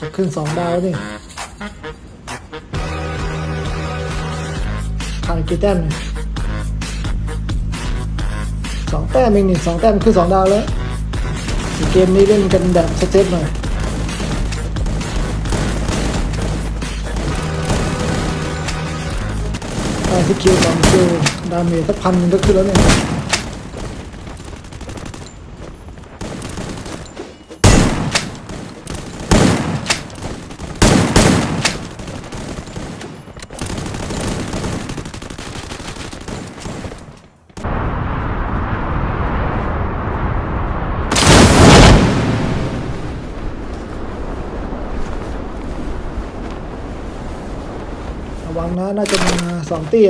จะขึ้นสองดาวนี่ขาดกี่แต้มเนี่สองแต้มเองนี่สองแต้มขึ้นสองดาวแล้วเกมนี้เล่นกันแบบสเต็ปหน่อยได้ที่คิวสองคิวดาเมจสักพันนึงก็ขึ้นแล้วเนี่ย วังนะน่าจะมาสองตี้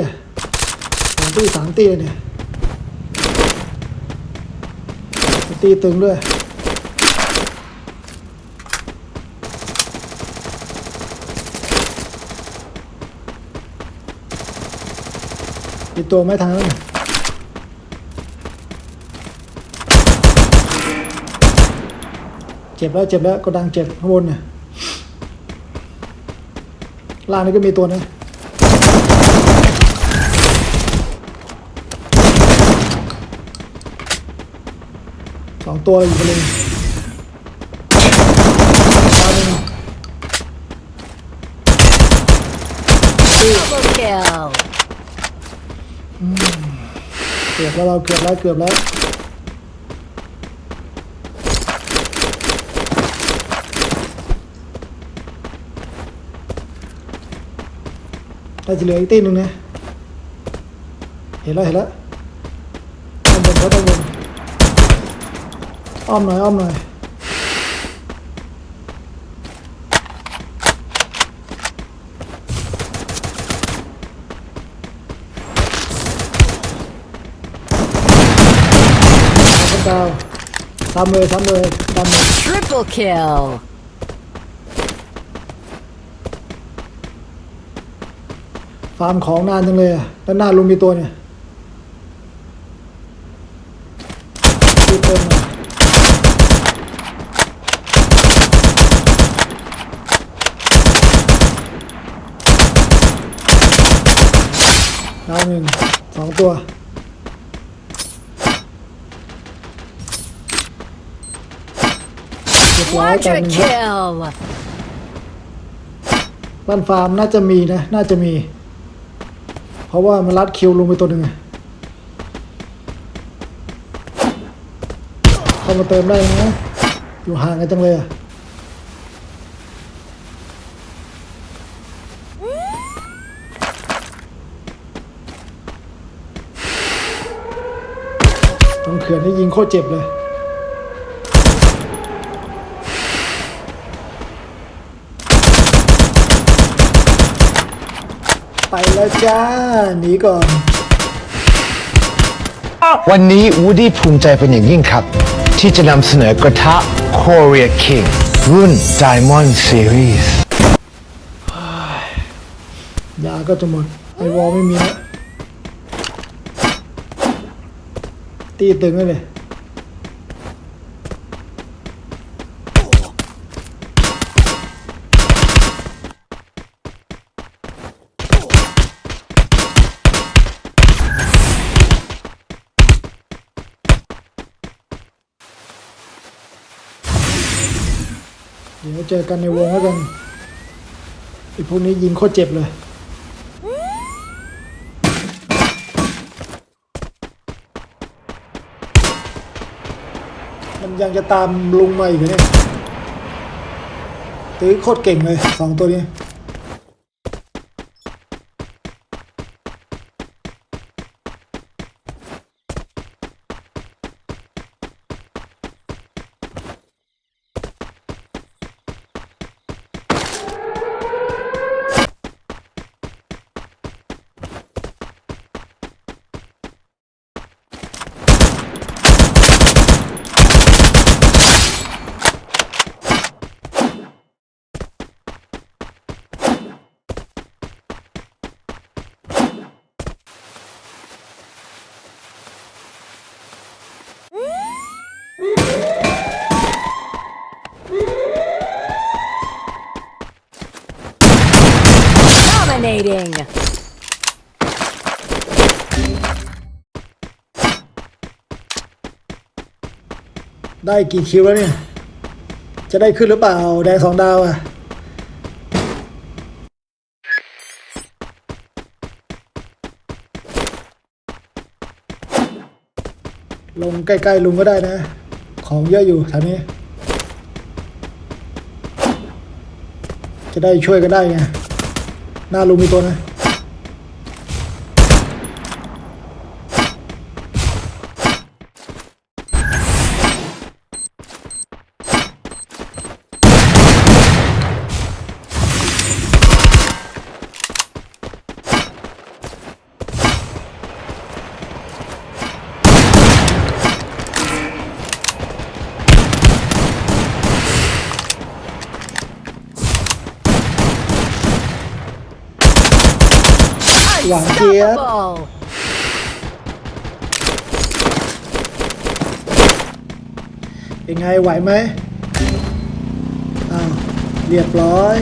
สองตี้สามตี้เนี่ยตีตึงด้วยมีตัวไม่ทางนั้นน่ะเจ็บแล้วเจ็บแล้วกดดังเจ็บข้างบนเนี่ยล่างนี้ก็มีตัวนะ องตัวอยู่กันเลยดาวหนึ่ง Double kill. เกือบแล้วเราเกือบแล้วเกือบแล้วได้จะเหลืออีกตีหนึ่งนะ เห็นแล้วเห็นแล้วต้งบนเขาต้งบน อ้อมหน่อยอ้อมหน่อยดาวซ้ำเลยซ้ำเลยดำเลย Triple kill. ฟาร์มของนานจังเลยอะด้านหน้าลุงมีตัวเนี่ยตีเติมหน่อย ดาวหนึ่งสองตัว เรียบร้อยแต่ Quadra หนึ่งครับ kill. บ้านฟาร์มน่าจะมีนะ น่าจะมี เพราะว่ามันรัดคิวลงไปตัวหนึ่งอะเข้ามาเติมได้นะ อยู่ห่างกันจังเลยอะ งเขื่อนให้ยิงโคตรเจ็บเลยไปแล้วจ้าหนีก่อน วันนี้วูดดี้ภูมิใจเป็นอย่างยิ่งครับ ที่จะนำเสนอกระทะ Korea King รุ่น Diamond Series ยาก็จะหมด ไอวอลไม่มีแล้ว ตีตึงแล้วเลยเดี๋ยวเจอกันในวงแล้วกันไอพวกนี้ยิงโคตรเจ็บเลย มันยังจะตามลุงมาอีกเนี่ยตื้อโคตรเก่งเลยสองตัวนี้ เ Dominating. ได้กี่คิวแล้วเนี่ย จะได้ขึ้นหรือเปล่า แดงสองดาวอะลงใกล้ๆลุงก็ได้นะ ของเยอะอยู่แถวนี้ จะได้ช่วยกันได้ไง หน้าลุงมีตัวนะ หวานเจี๊ยบ Unstoppable. เป็นไงไหวไหมอ้าวเรียบร้อย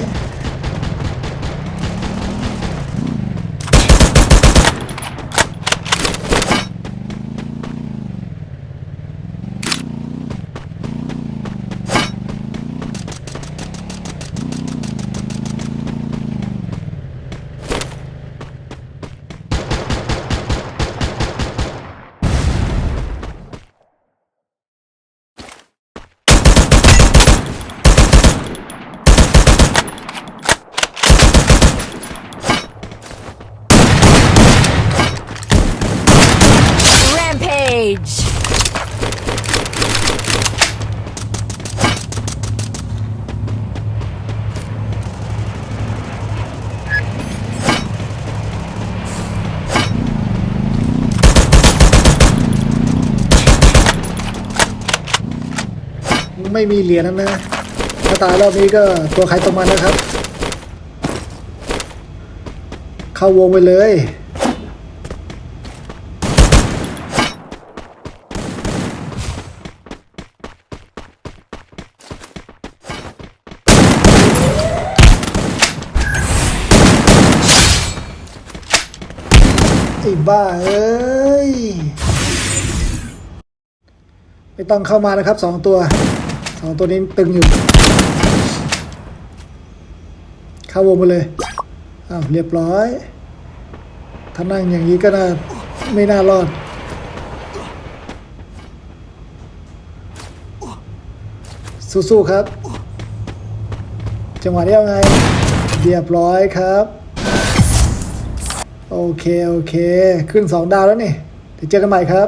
ไม่มีเหรียญแล้วนะถ้าตายรอบนี้ก็ตัวใครตัวมันนะครับ เข้าวงไปเลยไอ้บ้าเอ้ย ไม่ต้องเข้ามานะครับสองตัว สองตัวนี้ตึงอยู่ เข้าวงไปเลย อ้าว เรียบร้อย ถ้านั่งอย่างนี้ก็น่า ไม่น่ารอด สู้ๆครับ จังหวะนี้เอาไง เรียบร้อยครับ โอเค โอเค ขึ้นสองดาวแล้วนี่เดี๋ยวเจอกันใหม่ครับ